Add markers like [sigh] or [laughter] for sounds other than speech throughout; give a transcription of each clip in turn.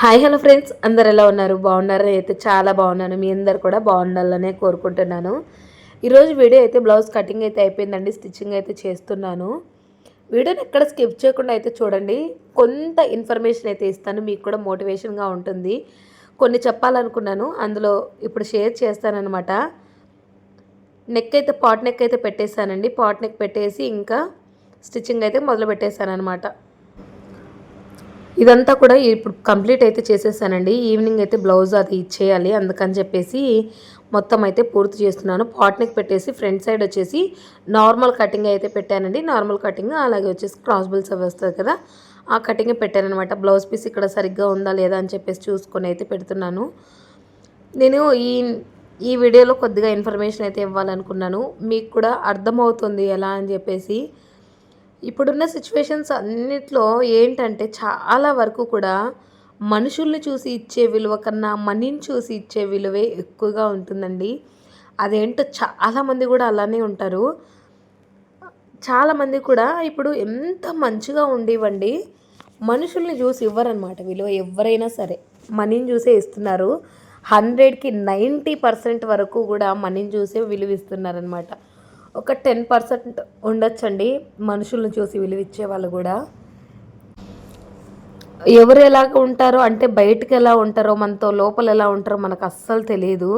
Hi hello friends. అందరు ఎలా ఉన్నారు? బాగున్నారు? అయితే చాలా బాగున్నాను. మీ అందరు కూడా బాగుండాలనే కోరుకుంటున్నాను. ఈరోజు వీడియో అయితే బ్లౌజ్ కటింగ్ అయితే అయిపోయిందండి. స్టిచ్చింగ్ అయితే చేస్తున్నాను. వీడియోని ఎక్కడ స్కిప్ చేయకుండా అయితే చూడండి. కొంత ఇన్ఫర్మేషన్ అయితే ఇస్తాను. మీకు కూడా మోటివేషన్గా ఉంటుంది. కొన్ని చెప్పాలనుకున్నాను. అందులో ఇప్పుడు షేర్ చేస్తానమాట నెక్ అయితే పాట్ నెక్ అయితే పెట్టేశానండి. పాట్ నెక్ పెట్టేసి ఇంకా స్టిచ్చింగ్ అయితే మొదలు పెట్టేశాను అనమాట ఇదంతా కూడా ఇప్పుడు కంప్లీట్ అయితే చేసేసానండి. ఈవినింగ్ అయితే బ్లౌజ్ అది ఇచ్చేయాలి. అందుకని చెప్పేసి మొత్తం అయితే పూర్తి చేస్తున్నాను. పాట్నెక్ పెట్టేసి ఫ్రంట్ సైడ్ వచ్చేసి నార్మల్ కటింగ్ అయితే పెట్టానండి. నార్మల్ కటింగ్ అలాగే వచ్చేసి క్రాస్ బిల్స్ అవి వస్తుంది కదా ఆ కటింగ్ పెట్టానమాట బ్లౌజ్ పీస్ ఇక్కడ సరిగ్గా ఉందా లేదా అని చెప్పేసి చూసుకొని అయితే పెడుతున్నాను. నేను ఈ ఈ వీడియోలో కొద్దిగా ఇన్ఫర్మేషన్ అయితే ఇవ్వాలనుకున్నాను. మీకు కూడా అర్థమవుతుంది ఎలా అని చెప్పేసి ఇప్పుడున్న సిచ్యువేషన్స్ అన్నిట్లో ఏంటంటే చాలా వరకు కూడా మనుషుల్ని చూసి ఇచ్చే విలువ కన్నా మనీని చూసి ఇచ్చే విలువే ఎక్కువగా ఉంటుందండి. అదేంటో చాలామంది కూడా అలానే ఉంటారు. చాలామంది కూడా ఇప్పుడు ఎంత మంచిగా ఉండేవండి మనుషుల్ని చూసి ఇవ్వరనమాట విలువ ఎవరైనా సరే. మనీని చూసే ఇస్తున్నారు. హండ్రెడ్కి నైంటీ పర్సెంట్ వరకు కూడా మనీని చూసే విలువ ఇస్తున్నారనమాట ఒక టెన్ పర్సెంట్ ఉండొచ్చండి మనుషులను చూసి విలువిచ్చే వాళ్ళు కూడా. ఎవరు ఎలాగ ఉంటారో అంటే బయటకు ఎలా ఉంటారో మనతో లోపల ఎలా ఉంటారో మనకు అస్సలు తెలియదు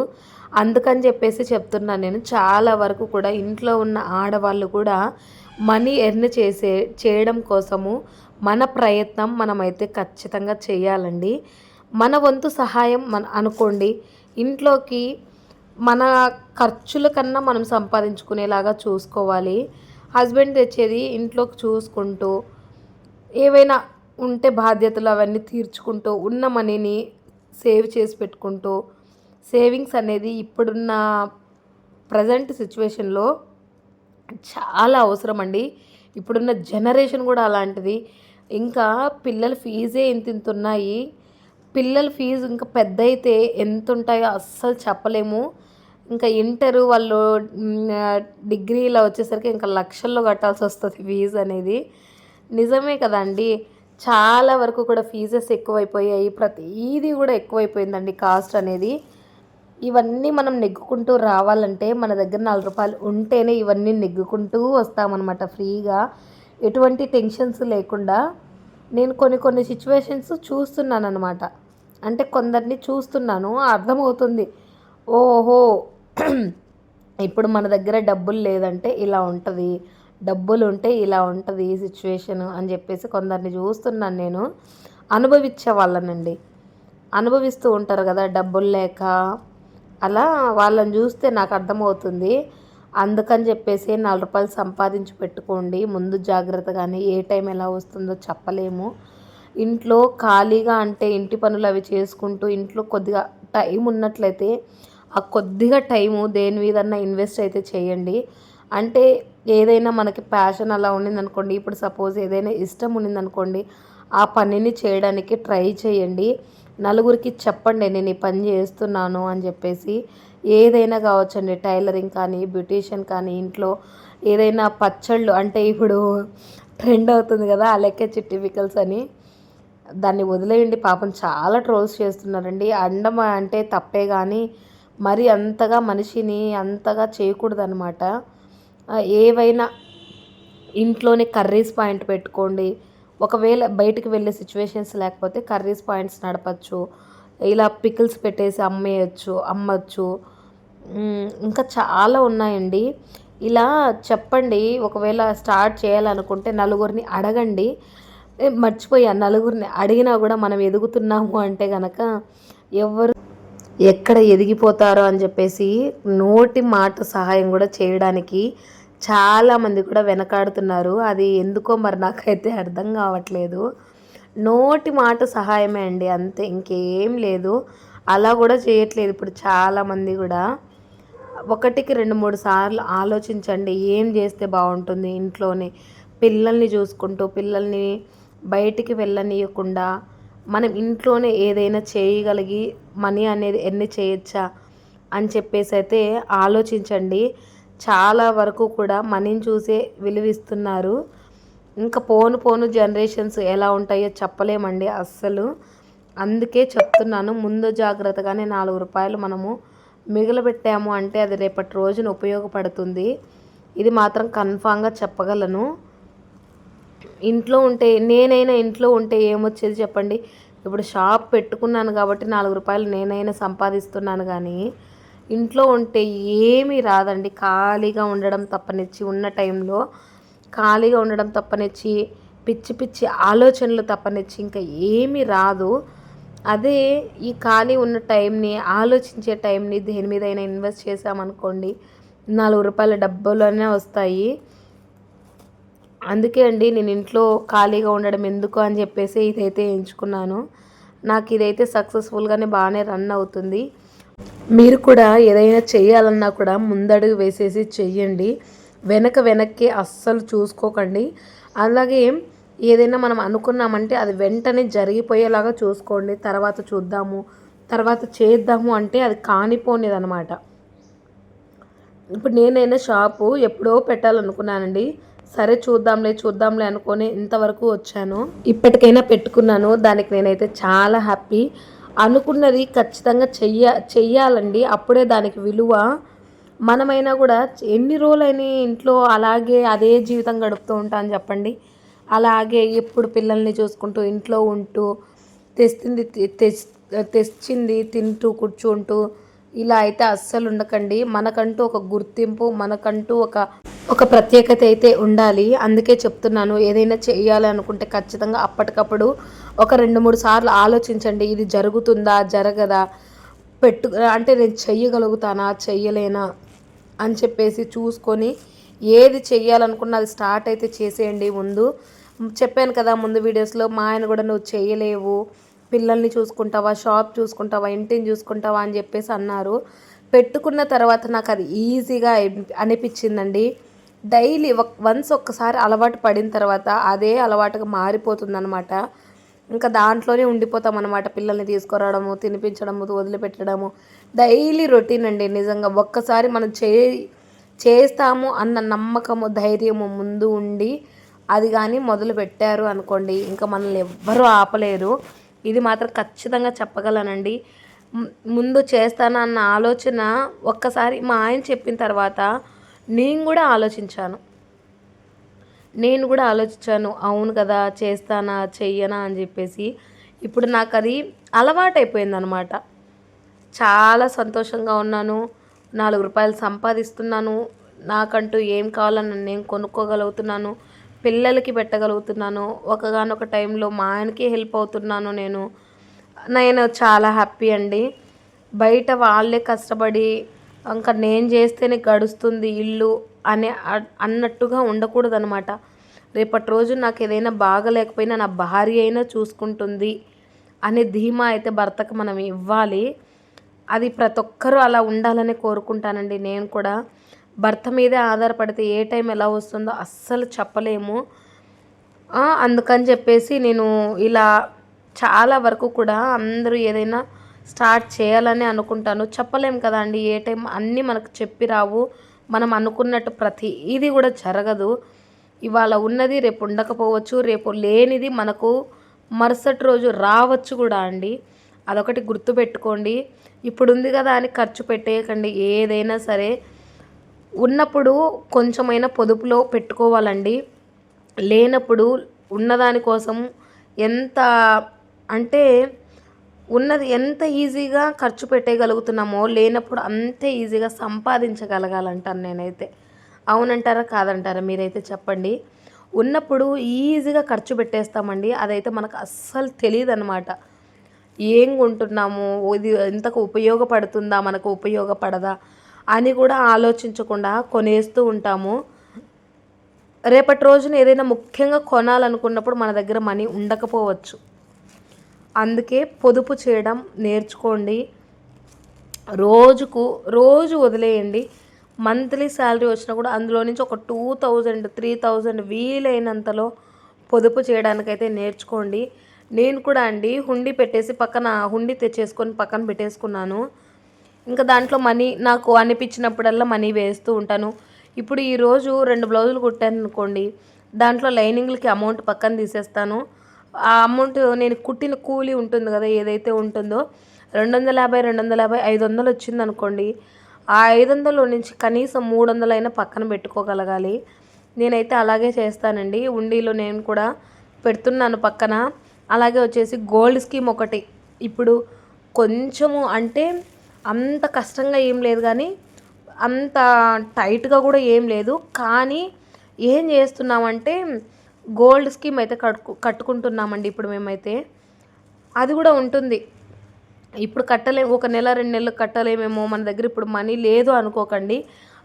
అందుకని చెప్పేసి చెప్తున్నాను నేను చాలా వరకు కూడా ఇంట్లో ఉన్న ఆడవాళ్ళు కూడా మనీ ఎర్న్ చేసే చేయడం కోసము మన ప్రయత్నం మనమైతే ఖచ్చితంగా చేయాలండి. మన వంతు సహాయం మన అనుకోండి. ఇంట్లోకి మన ఖర్చుల కన్నా మనం సంపాదించుకునేలాగా చూసుకోవాలి. హస్బెండ్ తెచ్చేది ఇంట్లోకి చూసుకుంటూ ఏవైనా ఉంటే బాధ్యతలు అవన్నీ తీర్చుకుంటూ ఉన్న మనీని సేవ్ చేసి పెట్టుకుంటూ సేవింగ్స్ అనేది ఇప్పుడున్న ప్రజెంట్ సిచ్యువేషన్లో చాలా అవసరం అండి ఇప్పుడున్న జనరేషన్ కూడా అలాంటిది. ఇంకా పిల్లల ఫీజే ఇంత ఇంత ఉన్నాయి పిల్లల ఫీజు ఇంకా పెద్ద అయితే ఎంత ఉంటాయో అస్సలు చెప్పలేము. ఇంకా ఇంటర్ వాళ్ళు డిగ్రీలో వచ్చేసరికి ఇంకా లక్షల్లో కట్టాల్సి వస్తుంది ఫీజు అనేది. నిజమే కదండి. చాలా వరకు కూడా ఫీజెస్ ఎక్కువైపోయాయి. ప్రతిదీ కూడా ఎక్కువైపోయిందండి కాస్ట్ అనేది. ఇవన్నీ మనం నెగ్గుకుంటూ రావాలంటే మన దగ్గర నాలుగు రూపాయలు ఉంటేనే ఇవన్నీ నెగ్గుకుంటూ వస్తామన్నమాట ఫ్రీగా. ఎటువంటి టెన్షన్స్ లేకుండా నేను కొన్ని కొన్ని సిచ్యువేషన్స్ చూస్తున్నాను అనమాట అంటే కొందరిని చూస్తున్నాను అర్థమవుతుంది. ఓహో [clears throat] ఇప్పుడు మన దగ్గర డబ్బులు లేదంటే ఇలా ఉంటుంది. డబ్బులు ఉంటే ఇలా ఉంటుంది ఈ సిచ్యువేషన్ అని చెప్పేసి కొందరిని చూస్తున్నాను నేను. అనుభవించే వాళ్ళనండి. అనుభవిస్తూ ఉంటారు కదా డబ్బులు లేక. అలా వాళ్ళని చూస్తే నాకు అర్థమవుతుంది. అందుకని చెప్పేసి నాలుగు రూపాయలు సంపాదించి పెట్టుకోండి. ముందు జాగ్రత్తగాని ఏ టైం ఎలా వస్తుందో చెప్పలేము. ఇంట్లో ఖాళీగా అంటే ఇంటి పనులు అవి చేసుకుంటూ ఇంట్లో కొద్దిగా టైం ఉన్నట్లయితే ఆ కొద్దిగా టైము దేని మీదన్నా ఇన్వెస్ట్ అయితే చేయండి. అంటే ఏదైనా మనకి ప్యాషన్ అలా ఉండిందనుకోండి ఇప్పుడు సపోజ్ ఏదైనా ఇష్టం ఉండిందనుకోండి ఆ పనిని చేయడానికి ట్రై చేయండి. నలుగురికి చెప్పండి నేను ఈ పని చేస్తున్నాను అని చెప్పేసి ఏదైనా కావచ్చండి. టైలరింగ్ కానీ బ్యూటీషియన్ కానీ ఇంట్లో ఏదైనా పచ్చళ్ళు అంటే ఇప్పుడు ట్రెండ్ అవుతుంది కదా అలెక్కే చిట్టిపికల్స్ అని. దాన్ని వదిలేయండి. పాపం చాలా ట్రోల్స్ చేస్తున్నారండి. అండమ అంటే తప్పే కానీ మరి అంతగా మనిషిని అంతగా చేయకూడదు అనమాట ఏవైనా ఇంట్లోనే కర్రీస్ పాయింట్ పెట్టుకోండి. ఒకవేళ బయటికి వెళ్ళే సిచ్యువేషన్స్ లేకపోతే కర్రీస్ పాయింట్స్ నడపచ్చు. ఇలా పికిల్స్ పెట్టేసి అమ్మేయచ్చు అమ్మచ్చు. ఇంకా చాలా ఉన్నాయండి. ఇలా చెప్పండి ఒకవేళ స్టార్ట్ చేయాలనుకుంటే నలుగురిని అడగండి. మర్చిపోయా నలుగురిని అడిగినా కూడా మనం ఎదుగుతున్నాము అంటే కనుక ఎవరు ఎక్కడ ఎదిగిపోతారో అని చెప్పేసి నోటి మాట సహాయం కూడా చేయడానికి చాలామంది కూడా వెనకాడుతున్నారు. అది ఎందుకో మరి నాకైతే అర్థం కావట్లేదు. నోటి మాట సహాయమే అండి అంతే ఇంకేం లేదు. అలా కూడా చేయట్లేదు ఇప్పుడు చాలామంది కూడా. ఒకటికి రెండు మూడు సార్లు ఆలోచించండి ఏం చేస్తే బాగుంటుంది ఇంట్లోనే. పిల్లల్ని చూసుకుంటూ పిల్లల్ని బయటికి వెళ్ళనీయకుండా మనం ఇంట్లోనే ఏదైనా చేయగలిగి మనీ అనేది ఎన్ని చేయొచ్చా అని చెప్పేసి అయితే ఆలోచించండి. చాలా వరకు కూడా మనీని చూసే విలువిస్తున్నారు. ఇంకా పోను పోను జనరేషన్స్ ఎలా ఉంటాయో చెప్పలేమండి అస్సలు. అందుకే చెప్తున్నాను ముందు జాగ్రత్తగానే నాలుగు రూపాయలు మనము మిగిలిపెట్టాము అంటే అది రేపటి రోజున ఉపయోగపడుతుంది. ఇది మాత్రం కన్ఫామ్గా చెప్పగలను. ఇంట్లో ఉంటే నేనైనా ఇంట్లో ఉంటే ఏమొచ్చేది చెప్పండి? ఇప్పుడు షాప్ పెట్టుకున్నాను కాబట్టి నాలుగు రూపాయలు నేనైనా సంపాదిస్తున్నాను కానీ ఇంట్లో ఉంటే ఏమీ రాదండి. ఖాళీగా ఉండడం తప్పనిచ్చి ఉన్న టైంలో ఖాళీగా ఉండడం తప్పనిచ్చి పిచ్చి పిచ్చి ఆలోచనలు తప్పనిచ్చి ఇంకా ఏమీ రాదు. అదే ఈ ఖాళీ ఉన్న టైంని ఆలోచించే టైంని దేని మీదైనా ఇన్వెస్ట్ చేసామనుకోండి నాలుగు రూపాయల డబ్బులోనే వస్తాయి. అందుకే అండి నేను ఇంట్లో ఖాళీగా ఉండడం ఎందుకు అని చెప్పేసి ఇదైతే ఎంచుకున్నాను. నాకు ఇదైతే సక్సెస్ఫుల్గానే బాగానే రన్ అవుతుంది. మీరు కూడా ఏదైనా చేయాలన్నా కూడా ముందడుగు వేసేసి చెయ్యండి. వెనక వెనక్కి అస్సలు చూసుకోకండి. అలాగే ఏదైనా మనం అనుకున్నామంటే అది వెంటనే జరిగిపోయేలాగా చూసుకోండి. తర్వాత చూద్దాము తర్వాత చేద్దాము అంటే అది కానిపోనిదనమాట ఇప్పుడు నేనైనా షాపు ఎప్పుడో పెట్టాలనుకున్నానండి. సరే చూద్దాంలే చూద్దాంలే అనుకొని ఇంతవరకు వచ్చాను. ఇప్పటికైనా పెట్టుకున్నాను. దానికి నేనైతే చాలా హ్యాపీ. అనుకున్నది ఖచ్చితంగా చెయ్య చెయ్యాలండి. అప్పుడే దానికి విలువ. మనమైనా కూడా ఎన్ని రోజులైనా ఇంట్లో అలాగే అదే జీవితం గడుపుతూ ఉంటాను చెప్పండి. అలాగే ఎప్పుడు పిల్లల్ని చూసుకుంటూ ఇంట్లో ఉంటూ తెచ్చింది తెచ్చింది తింటూ కూర్చుంటూ ఇలా అయితే అస్సలు ఉండకండి. మనకంటూ ఒక గుర్తింపు మనకంటూ ఒక ఒక ప్రత్యేకత అయితే ఉండాలి. అందుకే చెప్తున్నాను ఏదైనా చేయాలి అనుకుంటే ఖచ్చితంగా అప్పటికప్పుడు ఒక రెండు మూడు సార్లు ఆలోచించండి. ఇది జరుగుతుందా జరగదా? పెట్టు అంటే నేను చెయ్యగలుగుతానా చెయ్యలేనా? అని చెప్పేసి చూసుకొని ఏది చెయ్యాలనుకున్న అది స్టార్ట్ అయితే చేసేయండి ముందు. చెప్పాను కదా ముందు వీడియోస్లో మా ఆయన కూడా నువ్వు చేయలేవు పిల్లల్ని చూసుకుంటావా షాప్ చూసుకుంటావా ఇంటిని చూసుకుంటావా అని చెప్పేసి అన్నారు. పెట్టుకున్న తర్వాత నాకు అది ఈజీగా అనిపించిందండి. డైలీ వన్స్ ఒక్కసారి అలవాటు పడిన తర్వాత అదే అలవాటుగా మారిపోతుందనమాట ఇంకా దాంట్లోనే ఉండిపోతాం అనమాట పిల్లల్ని తీసుకురావడము తినిపించడము వదిలిపెట్టడము. డైలీ రొటీన్ అండి నిజంగా. ఒక్కసారి మనం చే చేస్తాము అన్న నమ్మకము ధైర్యము ముందు ఉండి అది కానీ మొదలు పెట్టారు అనుకోండి ఇంకా మనల్ని ఎవ్వరూ ఆపలేరు. ఇది మాత్రం ఖచ్చితంగా చెప్పగలనండి. ముందు చేస్తానన్న ఆలోచన ఒక్కసారి మా ఆయన చెప్పిన తర్వాత నేను కూడా ఆలోచించాను. నేను కూడా ఆలోచించాను అవును కదా చేస్తానా చెయ్యనా అని చెప్పేసి. ఇప్పుడు నాకు అది అలవాటైపోయింది అనమాట చాలా సంతోషంగా ఉన్నాను నాలుగు రూపాయలు సంపాదిస్తున్నాను నాకంటూ ఏం కావాలని నేను కొనుక్కోగలుగుతున్నాను పిల్లలకి పెట్టగలుగుతున్నాను. ఒకగానొక టైంలో మా ఆయనకి హెల్ప్ అవుతున్నాను నేను. నేను చాలా హ్యాపీ అండి. బయట వాళ్ళే కష్టపడి ఇంకా నేను చేస్తేనే గడుస్తుంది ఇల్లు అనే అన్నట్టుగా ఉండకూడదు అనమాట రేపటి రోజు నాకు ఏదైనా బాగలేకపోయినా నా భార్య అయినా చూసుకుంటుంది అనే ధీమా అయితే భర్తకు మనం ఇవ్వాలి. అది ప్రతి ఒక్కరూ అలా ఉండాలని కోరుకుంటానండి నేను కూడా. భర్త మీదే ఆధారపడితే ఏ టైం ఎలా వస్తుందో అస్సలు చెప్పలేము. అందుకని చెప్పేసి నేను ఇలా చాలా వరకు కూడా అందరూ ఏదైనా స్టార్ట్ చేయాలని అనుకుంటాను. చెప్పలేము కదా అండి ఏ టైం అన్నీ మనకు చెప్పి రావు. మనం అనుకున్నట్టు ప్రతి ఇది కూడా జరగదు. ఇవాళ ఉన్నది రేపు ఉండకపోవచ్చు రేపు లేనిది మనకు మరుసటి రోజు రావచ్చు కూడా అండి. అదొకటి గుర్తుపెట్టుకోండి. ఇప్పుడు ఉంది కదా అని ఖర్చు పెట్టేయకండి. ఏదైనా సరే ఉన్నప్పుడు కొంచెమైనా పొదుపులో పెట్టుకోవాలండి. లేనప్పుడు ఉన్నదాని కోసం ఎంత అంటే ఉన్నది ఎంత ఈజీగా ఖర్చు పెట్టేయగలుగుతున్నామో లేనప్పుడు అంతే ఈజీగా సంపాదించగలగాలంటాను నేనైతే. అవునంటారా? కాదంటారా? మీరైతే చెప్పండి. ఉన్నప్పుడు ఈజీగా ఖర్చు పెట్టేస్తామండి. అదైతే మనకు అస్సలు తెలియదు అనమాట ఏం కొంటున్నాము? ఇది ఎంతకు ఉపయోగపడుతుందా? మనకు ఉపయోగపడదా? అని కూడా ఆలోచించకుండా కొనేస్తూ ఉంటాము. రేపటి రోజున ఏదైనా ముఖ్యంగా కొనాలనుకున్నప్పుడు మన దగ్గర మనీ ఉండకపోవచ్చు. అందుకే పొదుపు చేయడం నేర్చుకోండి. రోజుకు రోజు వదిలేయండి. మంత్లీ శాలరీ వచ్చినా కూడా అందులో నుంచి ఒక టూ థౌజండ్ త్రీ థౌజండ్ వీలైనంతలో పొదుపు చేయడానికైతే నేర్చుకోండి. నేను కూడా అండి హుండీ పెట్టేసి పక్కన హుండీ తెచ్చేసుకొని పక్కన పెట్టేసుకున్నాను. ఇంకా దాంట్లో మనీ నాకు అనిపించినప్పుడల్లా మనీ వేస్తూ ఉంటాను. ఇప్పుడు ఈరోజు రెండు బ్లౌజులు కుట్టాను అనుకోండి దాంట్లో లైనింగ్లకి అమౌంట్ పక్కన తీసేస్తాను. ఆ అమౌంట్ నేను కుట్టిన కూలీ ఉంటుంది కదా ఏదైతే ఉంటుందో రెండు వందల యాభై రెండు వందల యాభై ఐదు వందలు వచ్చింది అనుకోండి ఆ ఐదు వందల నుంచి కనీసం మూడు వందలైనా పక్కన పెట్టుకోగలగాలి. నేనైతే అలాగే చేస్తానండి. ఉండీలో నేను కూడా పెడుతున్నాను పక్కన. అలాగే వచ్చేసి గోల్డ్ స్కీమ్ ఒకటి. ఇప్పుడు కొంచెము అంటే అంత కష్టంగా ఏం లేదు కానీ అంత టైట్గా కూడా ఏం లేదు. కానీ ఏం చేస్తున్నామంటే గోల్డ్ స్కీమ్ అయితే కట్టుకు కట్టుకుంటున్నామండి ఇప్పుడు మేమైతే. అది కూడా ఉంటుంది. ఇప్పుడు కట్టలేము ఒక నెల రెండు నెలలు కట్టలేమేమో మన దగ్గర ఇప్పుడు మనీ లేదు అనుకోకండి.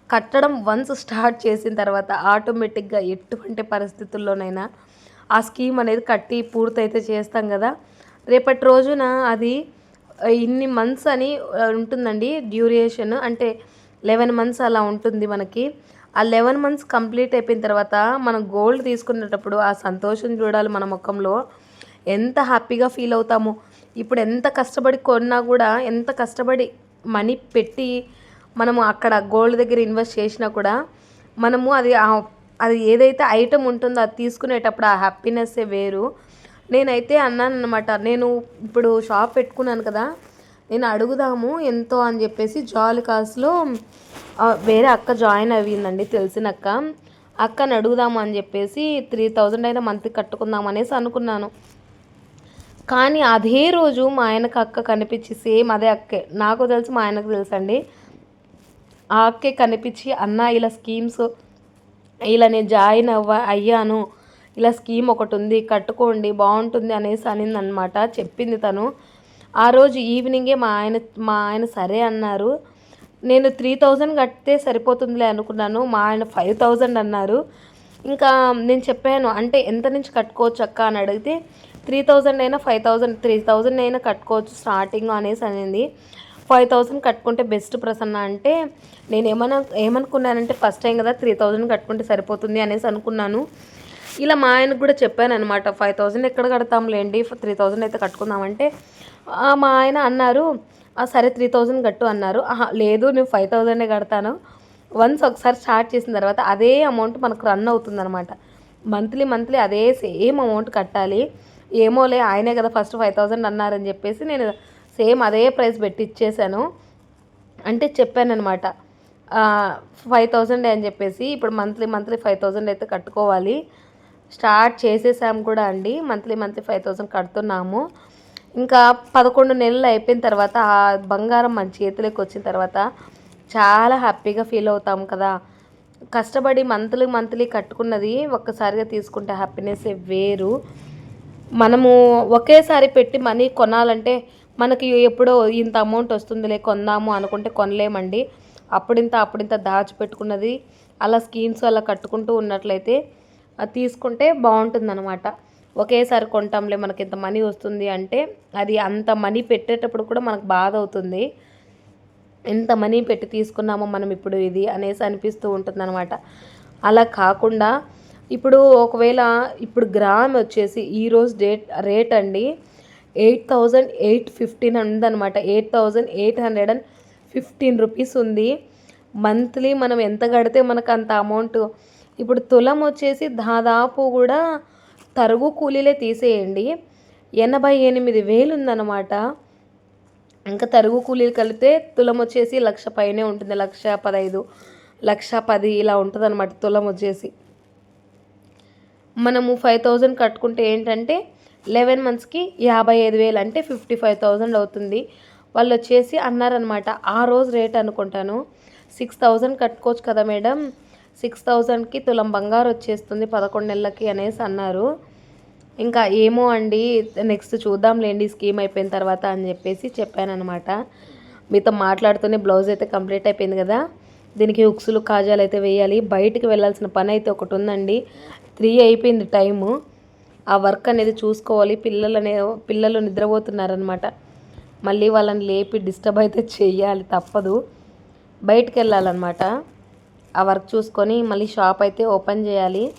కట్టడం వన్స్ స్టార్ట్ చేసిన తర్వాత ఆటోమేటిక్గా ఎటువంటి పరిస్థితుల్లోనైనా ఆ స్కీమ్ అనేది కట్టి పూర్తయితే చేస్తాం కదా. రేపటి రోజున అది ఇన్ని మంత్స్ అని ఉంటుందండి డ్యూరేషన్ అంటే లెవెన్ మంత్స్ అలా ఉంటుంది మనకి. ఆ లెవెన్ మంత్స్ కంప్లీట్ అయిపోయిన తర్వాత మనం గోల్డ్ తీసుకునేటప్పుడు ఆ సంతోషం చూడాలి మన ముఖంలో. ఎంత హ్యాపీగా ఫీల్ అవుతాము. ఇప్పుడు ఎంత కష్టపడి కొన్నా కూడా ఎంత కష్టపడి మనీ పెట్టి మనము అక్కడ గోల్డ్ దగ్గర ఇన్వెస్ట్ చేసినా కూడా మనము అది అది ఏదైతే ఐటమ్ ఉంటుందో అది తీసుకునేటప్పుడు ఆ హ్యాపీనెస్సే వేరు. నేనైతే అన్నాను అనమాట నేను ఇప్పుడు షాప్ పెట్టుకున్నాను కదా నేను అడుగుదాము ఎంతో అని చెప్పేసి జాల్ కాస్లో వేరే అక్క జాయిన్ అయ్యిందండి తెలిసిన అక్క అక్కని అడుగుదాము అని చెప్పేసి త్రీ థౌజండ్ అయినా మంత్ కట్టుకుందాం అనేసి అనుకున్నాను. కానీ అదే రోజు మా ఆయనకు అక్క కనిపించి సేమ్ అదే అక్కే. నాకు తెలుసు మా ఆయనకు తెలుసండి. ఆ అక్కే కనిపించి అన్న ఇలా స్కీమ్స్ ఇలా నేను జాయిన్ అవ్వ అయ్యాను. ఇలా స్కీమ్ ఒకటి ఉంది కట్టుకోండి బాగుంటుంది అనేసి అనింది అనమాట చెప్పింది తను. ఆ రోజు ఈవినింగే మా ఆయన మా ఆయన సరే అన్నారు. నేను త్రీ థౌజండ్ కడితే సరిపోతుందిలే అనుకున్నాను. మా ఆయన ఫైవ్ థౌజండ్ అన్నారు. ఇంకా నేను చెప్పాను అంటే ఎంత నుంచి కట్టుకోవచ్చు అక్క అని అడిగితే త్రీ థౌజండ్ అయినా ఫైవ్ థౌజండ్ త్రీ థౌజండ్ అయినా కట్టుకోవచ్చు స్టార్టింగ్ అనేసి అనింది. ఫైవ్ థౌజండ్ కట్టుకుంటే బెస్ట్ ప్రసన్న అంటే నేను ఏమన్నా ఏమనుకున్నానంటే ఫస్ట్ టైం కదా త్రీ థౌజండ్ కట్టుకుంటే సరిపోతుంది అనేసి అనుకున్నాను. ఇలా మా ఆయనకు కూడా చెప్పాను అనమాట ఫైవ్ థౌజండ్ ఎక్కడ కడతాంలేండి త్రీ థౌజండ్ అయితే కట్టుకుందామంటే. మా ఆయన అన్నారు సరే త్రీ థౌజండ్ కట్టు అన్నారు. లేదు నేను ఫైవ్ థౌజండే కడతాను. వన్స్ ఒకసారి స్టార్ట్ చేసిన తర్వాత అదే అమౌంట్ మనకు రన్ అవుతుందన్నమాట. మంత్లీ మంత్లీ అదే సేమ్ అమౌంట్ కట్టాలి. ఏమోలే ఆయనే కదా ఫస్ట్ ఫైవ్ థౌజండ్ అన్నారని చెప్పేసి నేను సేమ్ అదే ప్రైస్ పెట్టి ఇచ్చేసాను అంటే చెప్పాను అనమాట ఫైవ్ థౌజండ్ అని చెప్పేసి ఇప్పుడు మంత్లీ మంత్లీ ఫైవ్ థౌజండ్ అయితే కట్టుకోవాలి. స్టార్ట్ చేసేసాము కూడా అండి. మంత్లీ మంత్లీ ఫైవ్ థౌజండ్ కడుతున్నాము. ఇంకా పదకొండు నెలలు అయిపోయిన తర్వాత ఆ బంగారం మన చేతిలోకి వచ్చిన తర్వాత చాలా హ్యాపీగా ఫీల్ అవుతాం కదా. కష్టపడి మంత్లీ మంత్లీ కట్టుకున్నది ఒక్కసారిగా తీసుకుంటే హ్యాపీనెస్ వేరు. మనము ఒకేసారి పెట్టి మనీ కొనాలంటే మనకి ఎప్పుడో ఇంత అమౌంట్ వస్తుందిలే కొందాము అనుకుంటే కొనలేమండి. అప్పుడింత అప్పుడింత దాచిపెట్టుకున్నది అలా స్కీమ్స్ అలా కట్టుకుంటూ ఉన్నట్లయితే తీసుకుంటే బాగుంటుందన్నమాట. ఒకేసారి కొంటాంలే మనకి ఇంత మనీ వస్తుంది అంటే అది అంత మనీ పెట్టేటప్పుడు కూడా మనకు బాధ అవుతుంది. ఎంత మనీ పెట్టి తీసుకున్నామో మనం ఇప్పుడు ఇది అనేసి అనిపిస్తూ ఉంటుందన్నమాట. అలా కాకుండా ఇప్పుడు ఒకవేళ ఇప్పుడు గ్రామ్ వచ్చేసి ఈరోజు డేట్ రేట్ అండి ఎయిట్ థౌజండ్ ఎయిట్ ఫిఫ్టీన్ ఉందన్నమాట. Eight thousand eight hundred and fifteen rupees ఉంది. మంత్లీ మనం ఎంత కడితే మనకు అంత అమౌంట్ ఇప్పుడు తులం వచ్చేసి దాదాపు కూడా తరుగు కూలీలే తీసేయండి. ఎనభై ఎనిమిది వేలు ఉందన్నమాట ఇంకా తరుగు కూలీలు కలిపితే తులం వచ్చేసి లక్ష పైనే ఉంటుంది. లక్ష పదహైదు లక్ష పది ఇలా ఉంటుంది అనమాట తులం వచ్చేసి. మనము ఫైవ్ థౌజండ్ కట్టుకుంటే ఏంటంటే లెవెన్ మంత్స్కి యాభై ఐదు వేలు అంటే ఫిఫ్టీ ఫైవ్ థౌజండ్ అవుతుంది. వాళ్ళు వచ్చేసి అన్నారనమాట ఆ రోజు రేట్ అనుకుంటాను. సిక్స్ థౌజండ్ కట్టుకోవచ్చు కదా మేడం. సిక్స్ థౌజండ్కి తులం బంగారు వచ్చేస్తుంది పదకొండు నెలలకి అనేసి అన్నారు. ఇంకా ఏమో అండి నెక్స్ట్ చూద్దాంలేండి స్కీమ్ అయిపోయిన తర్వాత అని చెప్పేసి చెప్పానమాట మీతో మాట్లాడుతూనే బ్లౌజ్ అయితే కంప్లీట్ అయిపోయింది కదా. దీనికి ఉక్సులు కాజాలు అయితే వేయాలి. బయటికి వెళ్ళాల్సిన పని అయితే ఒకటి ఉందండి. త్రీ అయిపోయింది టైము. ఆ వర్క్ అనేది చూసుకోవాలి. పిల్లలనే పిల్లలు నిద్రపోతున్నారనమాట మళ్ళీ వాళ్ళని లేపి డిస్టర్బ్ అయితే చేయాలి తప్పదు. బయటికి వెళ్ళాలన్నమాట. ఆ వర్క్ చూసుకొని మళ్ళీ షాప్ అయితే ఓపెన్ చేయాలి.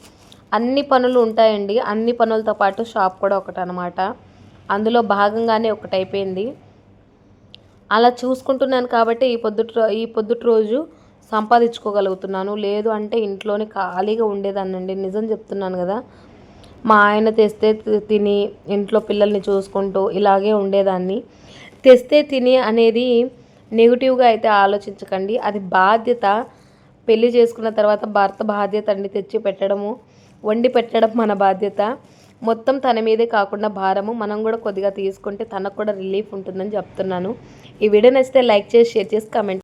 అన్ని పనులు ఉంటాయండి. అన్ని పనులతో పాటు షాప్ కూడా ఒకటి అనమాట అందులో భాగంగానే ఒకటి అయిపోయింది అలా చూసుకుంటున్నాను కాబట్టి ఈ పొద్దుట ఈ పొద్దుట రోజు సంపాదించుకోగలుగుతున్నాను. లేదు అంటే ఇంట్లోనే ఖాళీగా ఉండేదాన్నండి. నిజం చెప్తున్నాను కదా. మా ఆయన తెస్తే తి- తిని ఇంట్లో పిల్లల్ని చూసుకుంటూ ఇలాగే ఉండేదాన్ని. తెస్తే తిని అనేది నెగిటివ్గా అయితే ఆలోచించకండి. అది బాధ్యత పెళ్ళి చేసుకున్న తర్వాత భర్త బాధ్యత అండి తెచ్చి పెట్టడము వండి పెట్టడం మన బాధ్యత. మొత్తం తన మీదే కాకుండా భారము మనం కూడా కొద్దిగా తీసుకుంటే తనకు కూడా రిలీఫ్ ఉంటుందని చెప్తున్నాను. ఈ వీడియో నచ్చితే లైక్ చేసి షేర్ చేసి కామెంట్